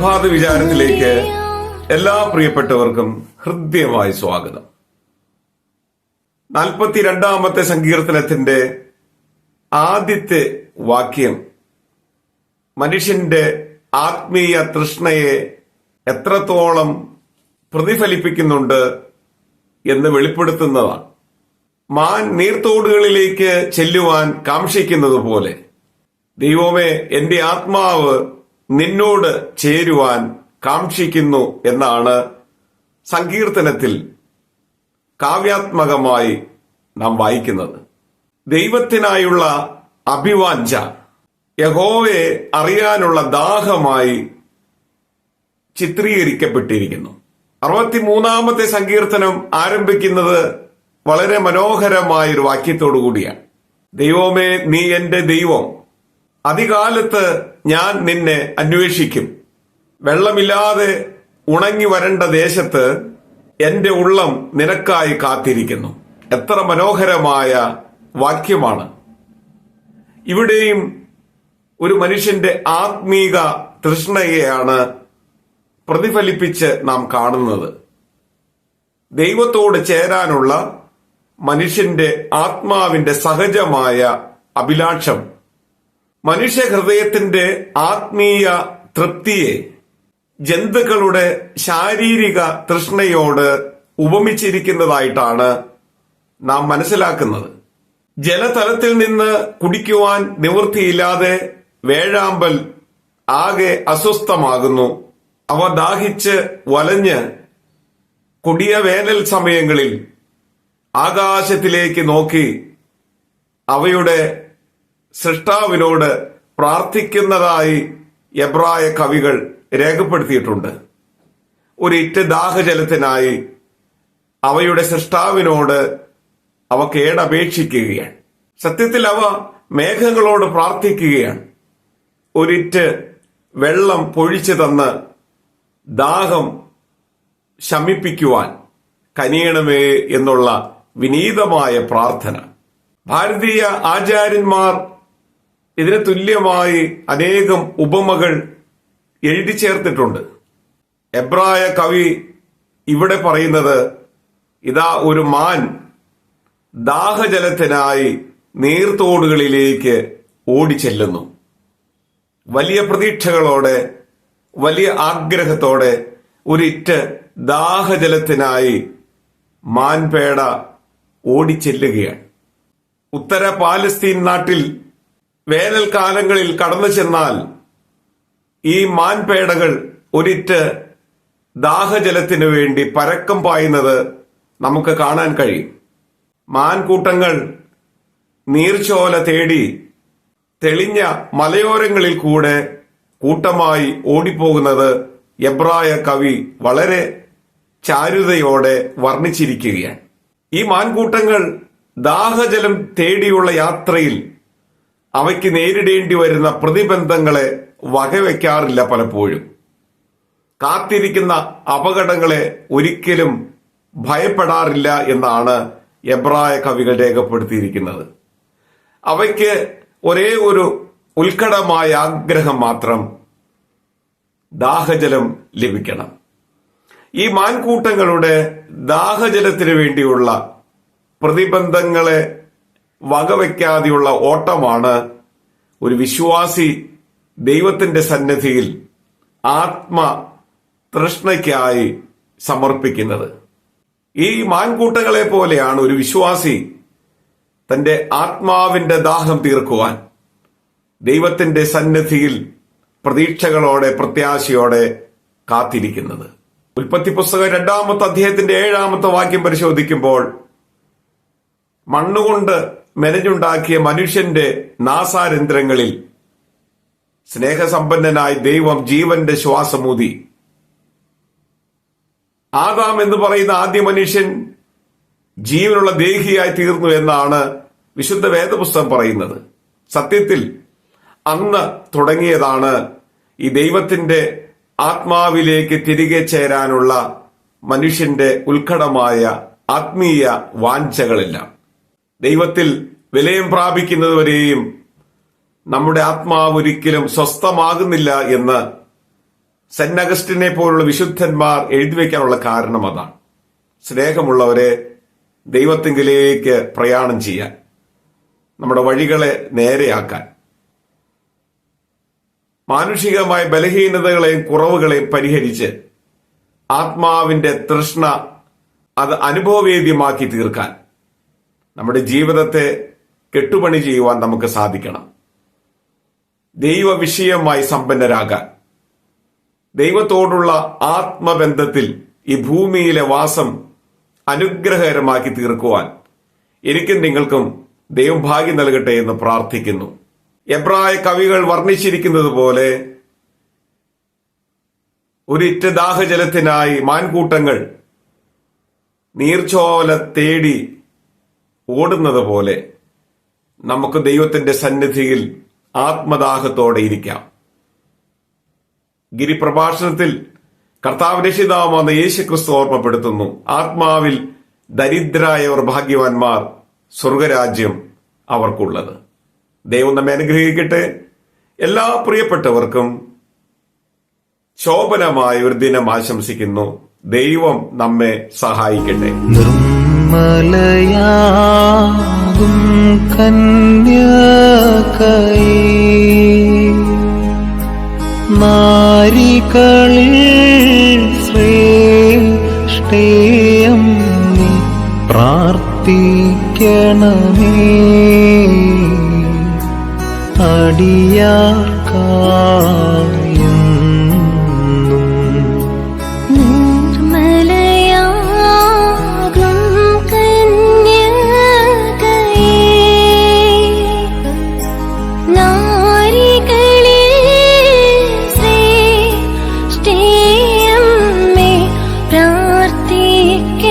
പ്രഭാത വിചാരത്തിലേക്ക് എല്ലാ പ്രിയപ്പെട്ടവർക്കും ഹൃദ്യമായി സ്വാഗതം. നാൽപ്പത്തിരണ്ടാമത്തെ സങ്കീർത്തനത്തിന്റെ ആദ്യത്തെ വാക്യം മനുഷ്യന്റെ ആത്മീയ തൃഷ്ണയെ എത്രത്തോളം പ്രതിഫലിപ്പിക്കുന്നുണ്ട് എന്ന് വെളിപ്പെടുത്തുന്നതാണ്. മാൻ നീർത്തോടുകളിലേക്ക് ചെല്ലുവാൻ കാക്ഷിക്കുന്നത് പോലെ ദൈവമേ എന്റെ ആത്മാവ് നിന്നോട് ചേരുവാൻ കാക്ഷിക്കുന്നു എന്നാണ് സങ്കീർത്തനത്തിൽ കാവ്യാത്മകമായി നാം വായിക്കുന്നത്. ദൈവത്തിനായുള്ള അഭിവാഞ്ച യഹോവയെ അറിയാനുള്ള ദാഹമായി ചിത്രീകരിക്കപ്പെട്ടിരിക്കുന്നു. അറുപത്തിമൂന്നാമത്തെ സങ്കീർത്തനം ആരംഭിക്കുന്നത് വളരെ മനോഹരമായ ഒരു വാക്യത്തോടു കൂടിയാണ് ദൈവമേ നീ എന്റെ ദൈവം. അധികാലത്ത് ഞാൻ നിന്നെ അന്വേഷിക്കും. വെള്ളമില്ലാതെ ഉണങ്ങി വരേണ്ട ദേശത്ത് എന്റെ ഉള്ളം നിനക്കായി കാത്തിരിക്കുന്നു. എത്ര മനോഹരമായ വാക്യമാണ്. ഇവിടെയും ഒരു മനുഷ്യന്റെ ആത്മീക തൃഷ്ണയെയാണ് പ്രതിഫലിപ്പിച്ച് നാം കാണുന്നത്. ദൈവത്തോട് ചേരാനുള്ള മനുഷ്യന്റെ ആത്മാവിന്റെ സഹജമായ അഭിലാഷം മനുഷ്യ ഹൃദയത്തിന്റെ ആത്മീയ തൃപ്തിയെ ജന്തുക്കളുടെ ശാരീരിക തൃഷ്ണയോട് ഉപമിച്ചിരിക്കുന്നതായിട്ടാണ് നാം മനസ്സിലാക്കുന്നത്. ജലതലത്തിൽ നിന്ന് കുടിക്കുവാൻ നിവൃത്തിയില്ലാതെ വേഴാമ്പൽ ആകെ അസ്വസ്ഥമാകുന്നു. അവ ദാഹിച്ച് വലഞ്ഞ് കൊടിയ വേനൽ സമയങ്ങളിൽ ആകാശത്തിലേക്ക് നോക്കി അവയുടെ സൃഷ്ടാവിനോട് പ്രാർത്ഥിക്കുന്നതായി എബ്രായ കവികൾ രേഖപ്പെടുത്തിയിട്ടുണ്ട്. ഒരു ഇറ്റ് ദാഹജലത്തിനായി അവയുടെ സൃഷ്ടാവിനോട് അവ കേടപേക്ഷിക്കുകയാണ്. സത്യത്തിൽ അവ മേഘങ്ങളോട് പ്രാർത്ഥിക്കുകയാണ്. ഒരിറ്റ് വെള്ളം പൊഴിച്ചു തന്ന് ദാഹം ശമിപ്പിക്കുവാൻ കനിയണമേ എന്നുള്ള വിനീതമായ പ്രാർത്ഥന. ഭാരതീയ ആചാര്യന്മാർ ഇതിന് തുല്യമായി അനേകം ഉപമകൾ എഴുതി ചേർത്തിട്ടുണ്ട്. എബ്രായ കവി ഇവിടെ പറയുന്നത് ഇതാ ഒരു മാൻ ദാഹജലത്തിനായി നീർത്തോടുകളിലേക്ക് ഓടിച്ചെല്ലുന്നു. വലിയ പ്രതീക്ഷകളോടെ വലിയ ആഗ്രഹത്തോടെ ഒരിറ്റ് ദാഹജലത്തിനായി മാൻപേട ഓടിച്ചെല്ലുകയാണ്. ഉത്തര പാലസ്തീൻ നാട്ടിൽ വേനൽക്കാലങ്ങളിൽ കടന്നു ചെന്നാൽ ഈ മാൻപേടകൾ ഒരിറ്റ് ദാഹജലത്തിനു വേണ്ടി പരക്കം പായുന്നത് നമുക്ക് കാണാൻ കഴിയും. മാൻകൂട്ടങ്ങൾ നീർച്ചോല തേടി തെളിഞ്ഞ മലയോരങ്ങളിൽ കൂടെ കൂട്ടമായി ഓടിപ്പോകുന്നത് എബ്രായ കവി വളരെ ചാരുതയോടെ വർണിച്ചിരിക്കുകയാണ്. ഈ മാൻകൂട്ടങ്ങൾ ദാഹജലം തേടിയുള്ള യാത്രയിൽ അവയ്ക്ക് നേരിടേണ്ടി വരുന്ന പ്രതിബന്ധങ്ങളെ വകവെക്കാറില്ല പലപ്പോഴും. കാത്തിരിക്കുന്ന അപകടങ്ങളെ ഒരിക്കലും ഭയപ്പെടാറില്ല എന്നാണ് എബ്രായ കവികൾ രേഖപ്പെടുത്തിയിരിക്കുന്നത്. അവയ്ക്ക് ഒരേ ഒരു ഉത്കടമായ ആഗ്രഹം മാത്രം ദാഹജലം ലഭിക്കണം. ഈ മാൻകൂട്ടങ്ങളുടെ ദാഹജലത്തിന് വേണ്ടിയുള്ള പ്രതിബന്ധങ്ങളെ വകവയ്ക്കാതെയുള്ള ഓട്ടമാണ് ഒരു വിശ്വാസി ദൈവത്തിന്റെ സന്നിധിയിൽ ആത്മ തൃഷ്ണയ്ക്കായി സമർപ്പിക്കുന്നത്. ഈ മാൻകൂട്ടങ്ങളെ പോലെയാണ് ഒരു വിശ്വാസി തന്റെ ആത്മാവിന്റെ ദാഹം തീർക്കുവാൻ. ദൈവത്തിന്റെ സന്നിധിയിൽ പ്രതീക്ഷകളോടെ പ്രത്യാശയോടെ കാത്തിരിക്കുന്നത്. ഉൽപ്പത്തി പുസ്തകം രണ്ടാമത്തെ അധ്യായത്തിന്റെ ഏഴാമത്തെ വാക്യം പരിശോധിക്കുമ്പോൾ മണ്ണുകൊണ്ട് മെനഞ്ഞുണ്ടാക്കിയ മനുഷ്യന്റെ നാസാരന്ധ്രങ്ങളിൽ സ്നേഹസമ്പന്നനായി ദൈവം ജീവന്റെ ശ്വാസമൂതി. ആദാം എന്ന് പറയുന്ന ആദ്യ മനുഷ്യൻ ജീവനുള്ള ദേഹിയായി തീർന്നു എന്നാണ് വിശുദ്ധ വേദപുസ്തകം പറയുന്നത്. സത്യത്തിൽ അന്ന് തുടങ്ങിയതാണ് ഈ ദൈവത്തിന്റെ ആത്മാവിലേക്ക് തിരികെ ചേരാനുള്ള മനുഷ്യന്റെ ഉത്കടമായ ആത്മീയ വാഞ്ചകളെല്ലാം. ദൈവത്തിൽ വിലയം പ്രാപിക്കുന്നതുവരെയും നമ്മുടെ ആത്മാവ് ഒരിക്കലും സ്വസ്ഥമാകുന്നില്ല എന്ന് സെന്റ് അഗസ്റ്റിനെ പോലുള്ള വിശുദ്ധന്മാർ എഴുതി വയ്ക്കാനുള്ള കാരണം അതാണ്. സ്നേഹമുള്ളവരെ ദൈവത്തിങ്കിലേക്ക് പ്രയാണം ചെയ്യാൻ നമ്മുടെ വഴികളെ നേരെയാക്കാൻ മാനുഷികമായ ബലഹീനതകളെയും കുറവുകളെയും പരിഹരിച്ച് ആത്മാവിന്റെ തൃഷ്ണ അത് അനുഭവവേദ്യമാക്കി തീർക്കാൻ നമ്മുടെ ജീവിതത്തെ കെട്ടുപണി ചെയ്യുവാൻ നമുക്ക് സാധിക്കണം. ദൈവ വിഷയമായി സമ്പന്നരാകാൻ. ദൈവത്തോടുള്ള ആത്മബന്ധത്തിൽ ഈ ഭൂമിയിലെ വാസം അനുഗ്രഹകരമാക്കി തീർക്കുവാൻ എനിക്കും നിങ്ങൾക്കും ദൈവം ഭാഗ്യം നൽകട്ടെ എന്ന് പ്രാർത്ഥിക്കുന്നു. എബ്രായ കവികൾ വർണിച്ചിരിക്കുന്നത് പോലെ ഒരിറ്റ ദാഹജലത്തിനായി മാൻകൂട്ടങ്ങൾ നീർച്ചോല തേടി ഓടുന്നത് പോലെ നമുക്ക് ദൈവത്തിന്റെ സന്നിധിയിൽ ആത്മദാഹത്തോടെ ഇരിക്കാം. ഗിരിപ്രഭാഷണത്തിൽ കർത്താവ് രക്ഷിതാവുന്ന യേശു ക്രിസ്തു ഓർമ്മപ്പെടുത്തുന്നു. ആത്മാവിൽ ദരിദ്രായവർ ഭാഗ്യവാന്മാർ സ്വർഗരാജ്യം അവർക്കുള്ളത്. ദൈവം നമ്മെ അനുഗ്രഹിക്കട്ടെ. എല്ലാ പ്രിയപ്പെട്ടവർക്കും ശോഭനമായ ഒരു ദിനം ആശംസിക്കുന്നു. ദൈവം നമ്മെ സഹായിക്കട്ടെ. നിർമ്മലയാകും കന്യകൈ. നാരികളിൽ ശ്രേഷ്ഠേയം നീ പ്രാർത്ഥിക്കണമേ. അടിയാർക്കാ பார்த்தேக்க